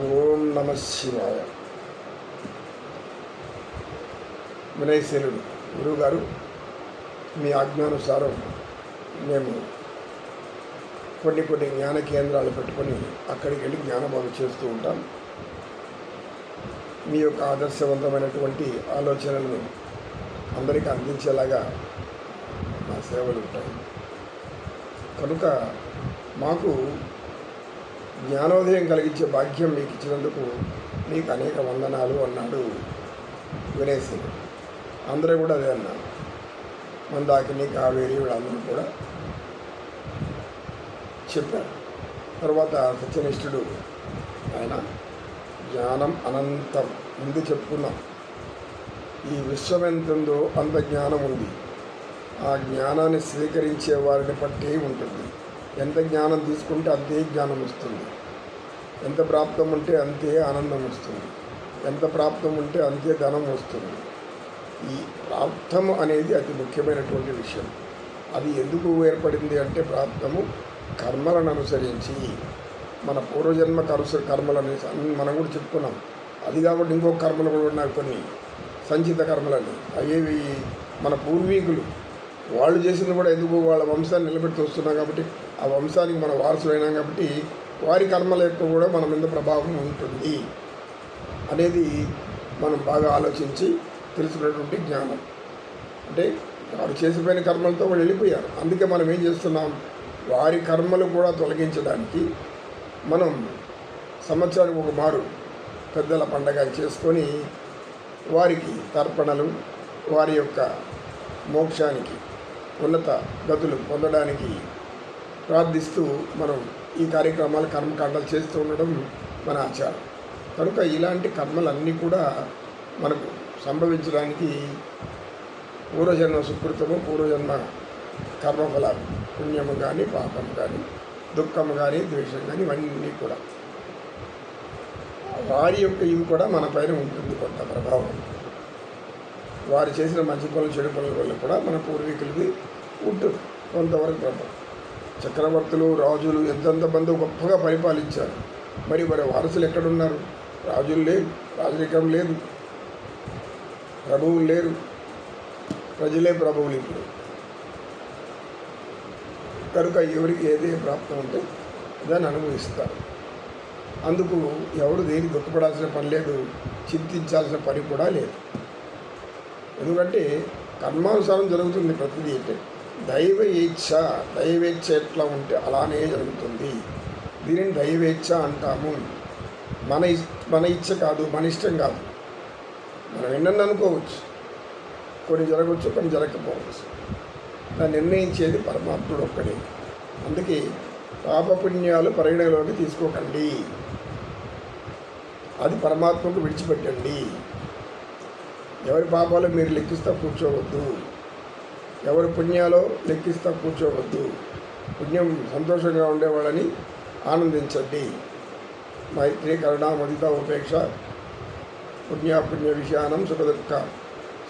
ఓం నమ శివాయ. వినయశీలుడు గురువుగారు మీ ఆజ్ఞానుసారం మేము కొన్ని కొన్ని జ్ఞాన కేంద్రాలు పెట్టుకొని అక్కడికి వెళ్ళి జ్ఞానబోధ చేస్తూ ఉంటాం. మీ యొక్క ఆదర్శవంతమైనటువంటి ఆలోచనలను అందరికీ అందించేలాగా మా సేవలు ఉంటాయి. కనుక మాకు జ్ఞానోదయం కలిగించే భాగ్యం మీకు ఇచ్చినందుకు మీకు అనేక వందనాలు అన్నాడు వినేశుడు అందరూ కూడా అదే అన్నారు. మందాకిని కావేరి వీళ్ళందరూ కూడా చెప్పారు. తర్వాత సత్యనిష్ఠుడు ఆయన జ్ఞానం అనంతం ముందు చెప్పుకున్నాం. ఈ విశ్వం ఎంత ఉందో అంత జ్ఞానం ఉంది. ఆ జ్ఞానాన్ని స్వీకరించే వారిని బట్టి ఉంటుంది. ఎంత జ్ఞానం తీసుకుంటే అంతే జ్ఞానం వస్తుంది. ఎంత ప్రాప్తం ఉంటే అంతే ఆనందం వస్తుంది. ఎంత ప్రాప్తం ఉంటే అంతే ధనం వస్తుంది. ఈ ప్రాప్తం అనేది అతి ముఖ్యమైనటువంటి విషయం. అది ఎందుకు ఏర్పడింది అంటే ప్రాప్తము కర్మలను అనుసరించి. మన పూర్వజన్మ కరుస కర్మలని మనం కూడా చెప్పుకున్నాం. అది కాబట్టి ఇంకో కర్మలు కూడా ఉన్నాయి కొన్ని సంచిత కర్మలని. అవేవి మన పూర్వీకులు వాళ్ళు చేసింది కూడా ఎందుకు వాళ్ళ వంశాన్ని నిలబెడుతూ వస్తున్నాం కాబట్టి ఆ వంశానికి మన వారసులైనాం కాబట్టి వారి కర్మల యొక్క కూడా మన మీద ప్రభావం ఉంటుంది అనేది మనం బాగా ఆలోచించి తెలుసుకున్నటువంటి జ్ఞానం. అంటే వారు చేసిపోయిన కర్మలతో వాళ్ళు వెళ్ళిపోయారు. అందుకే మనం ఏం చేస్తున్నాం? వారి కర్మలు కూడా తొలగించడానికి మనం సంవత్సరానికి ఒక మారు పెద్దల పండగ చేసుకొని వారికి తర్పణలు వారి యొక్క మోక్షానికి ఉన్నత గతులు పొందడానికి ప్రార్థిస్తూ మనం ఈ కార్యక్రమాలు కర్మకాండాలు చేస్తూ ఉండడం మన ఆచారం. కనుక ఇలాంటి కర్మలన్నీ కూడా మనకు సంభవించడానికి పూర్వజన్మ సుకృతము పూర్వజన్మ కర్మఫలాలు పుణ్యము కానీ పాపం కానీ దుఃఖము కానీ ద్వేషం కానీ ఇవన్నీ కూడా. వారి యొక్క ఇవి కూడా మన పైన ఉంటుంది కొంత ప్రభావం. వారు చేసిన మంచి పనులు చెడు పనుల వల్ల కూడా మన పూర్వీకులకి ఉంటుంది. కొంతవరకు ప్రభావం. చక్రవర్తులు రాజులు ఎంతెంత మంది గొప్పగా పరిపాలించారు. మరి వారి వారసులు ఎక్కడున్నారు? రాజులు లేరు రాజరికం లేదు ప్రభువులు లేరు. ప్రజలే ప్రభువులు ఇప్పుడు. కనుక ఎవరికి ఏదే ప్రాప్తం ఉంటే దాన్ని అనుభవిస్తారు. అందుకు ఎవరు దేనికి దుఃఖపడాల్సిన పని లేదు చింతించాల్సిన పని కూడా లేదు. ఎందుకంటే కర్మానుసారం జరుగుతుంది ప్రతిదీ అంటే దైవ ఇచ్ఛ దైవేచ్ఛ ఎట్లా ఉంటే అలానే జరుగుతుంది. దీనిని దైవేచ్ఛ అంటాము. మన ఇ మన ఇచ్చ కాదు మన ఇష్టం కాదు. మనం ఎన్నని అనుకోవచ్చు. కొన్ని జరగవచ్చు కొన్ని జరగకపోవచ్చు. దాన్ని నిర్ణయించేది పరమాత్ముడు ఒక్కడే. అందుకే పాపపుణ్యాలు పరిగణలోకి తీసుకోకండి. అది పరమాత్మకు విడిచిపెట్టండి. ఎవరి పాపాలు మీరు లెక్కిస్తా కూర్చోవద్దు. ఎవరి పుణ్యాలో లెక్కిస్తా కూర్చోవద్దు. పుణ్యం సంతోషంగా ఉండేవాళ్ళని ఆనందించండి. మైత్రి కరుణ మదిత ఉపేక్ష పుణ్యాపుణ్య విషయానం సుఖదుఃఖ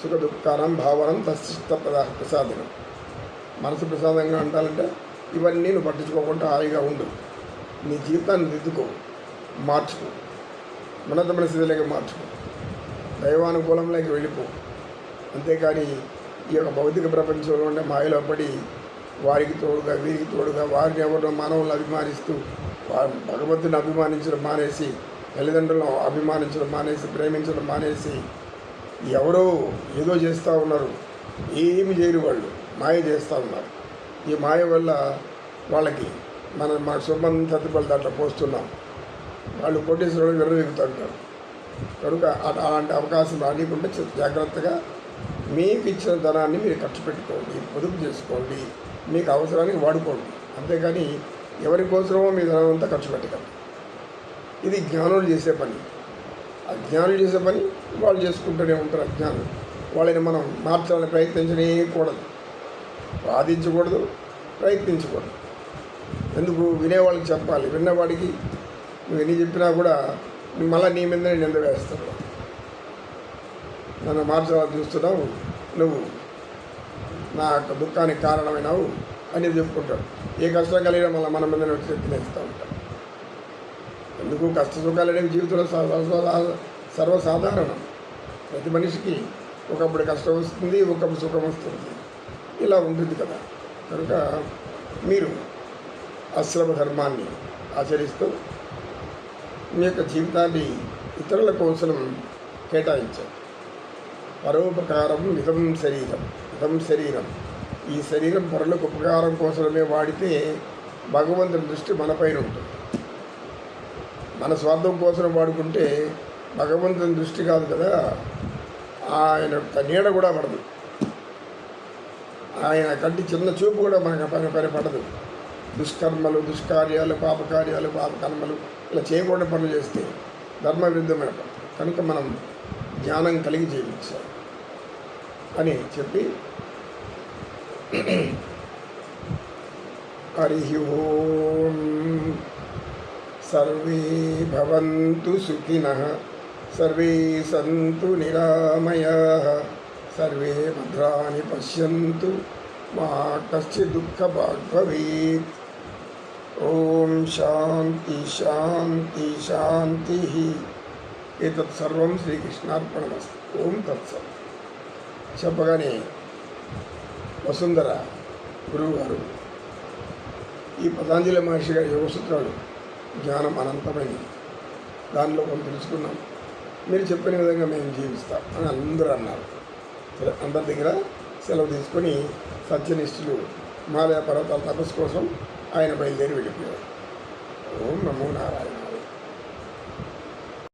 సుఖదుఖానం భావనం తస్త ప్రసాదనం. మనసు ప్రసాదంగా ఉండాలంటే ఇవన్నీ నువ్వు పట్టించుకోకుండా హాయిగా ఉండు. నీ జీవితాన్ని దిద్దుకో మార్చుకో. ఉన్నతమైన స్థితిలోకి మార్చుకో. దైవానుకూలంలోకి వెళ్ళిపో. అంతేకాని ఈ యొక్క భౌతిక ప్రపంచంలో ఉండే మాయలో పడి వారికి తోడుగా వీరికి తోడుగా వారిని ఎవరినో మానవులను అభిమానిస్తూ వారు భగవంతుని అభిమానించడం మానేసి తల్లిదండ్రులను అభిమానించడం మానేసి ప్రేమించడం మానేసి ఎవరో ఏదో చేస్తూ ఉన్నారు. ఏమి చేయరు వాళ్ళు మాయ చేస్తూ ఉన్నారు. ఈ మాయ వల్ల వాళ్ళకి మన మన శుభం తత్తుపల్లి దాంట్లో పోస్తున్నాం. వాళ్ళు కోటేశ్వరుడు విర్రవెగుతుంటారు కనుక అలాంటి అవకాశం రానియకుండా జాగ్రత్తగా మీకు ఇచ్చిన ధనాన్ని మీరు ఖర్చు పెట్టుకోండి పొదుపు చేసుకోండి మీకు అవసరానికి వాడుకోండి. అంతేకాని ఎవరి కోసమో మీ ధనం అంతా ఖర్చు పెట్టకండి. ఇది జ్ఞానులు చేసే పని. అజ్ఞానులు చేసే పని వాళ్ళు చేసుకుంటూనే ఉంటారు అజ్ఞానులు వాళ్ళని మనం మార్చాలని ప్రయత్నించనేకూడదు. కూడదు వాదించకూడదు ప్రయత్నించకూడదు. ఎందుకు? వినేవాళ్ళకి చెప్పాలి. విన్నవాడికి నువ్వు ఎన్ని చెప్పినా కూడా మళ్ళీ నీ మీద నింద వేస్తారు. నన్ను మార్చాలని చూస్తున్నావు. నువ్వు నా యొక్క దుఃఖానికి కారణమైనావు అని చెప్పుకుంటాడు ఏ కష్టం కలిగినా మళ్ళీ మన మీద వచ్చి తినేస్తూ ఉంటాం ఎందుకు? కష్ట సుఖాలు అనేవి జీవితంలో సర్వసాధారణం. ప్రతి మనిషికి ఒకప్పుడు కష్టం వస్తుంది ఒకప్పుడు సుఖం వస్తుంది. ఇలా ఉంటుంది కదా. కనుక మీరు అశ్రమ ధర్మాన్ని ఆచరిస్తూ మీ యొక్క జీవితాన్ని ఇతరుల కోసం కేటాయించారు పరోపకారం నిజం శరీరం నిజం శరీరం. ఈ శరీరం పరులకు ఉపకారం కోసమే వాడితే భగవంతుని దృష్టి మనపైన ఉంటుంది. మన స్వార్థం కోసం వాడుకుంటే భగవంతుని దృష్టి కాదు కదా ఆయన యొక్క నీడ కూడా పడదు. ఆయన కంటి చిన్న చూపు కూడా మనకు పైన పైన పడదు. దుష్కర్మలు దుష్కార్యాలు పాపకార్యాలు పాపకర్మలు ఇలా చేయకూడని పనులు చేస్తే ధర్మ విరుద్ధమైన కనుక మనం జ్ఞానం కలిగి జీవించాలి అని చెప్పి హరి ఓం సర్వే భవంతు సుఖినః సర్వే సంతు నిరామయాः సర్వే భద్రాణి పశ్యంతు మా కశ్చిత్ దుఃఖభాగ్ భవేత్ ఓం శాంతి శాంతి శాంతి ఏతత్ సర్వం శ్రీకృష్ణార్పణమస్తు ఓం తత్సత్ చెప్పగానే వసుంధర గురువు గారు ఈ పతాంజలి మహర్షి గారి యోగసూత్రాలు జ్ఞానం అనంతమైనది దానిలో కొంత తెలుసుకున్నాం. మీరు చెప్పిన విధంగా మేము జీవిస్తాం అని అందరూ అన్నారు. సరే అందరి దగ్గర సెలవు తీసుకొని సత్యనిష్ఠులు హిమాలయ పర్వతాల తపస్సు కోసం ఆయన బయలుదేరి వెళ్ళిపోయారు. ఓం నమో నారాయణ.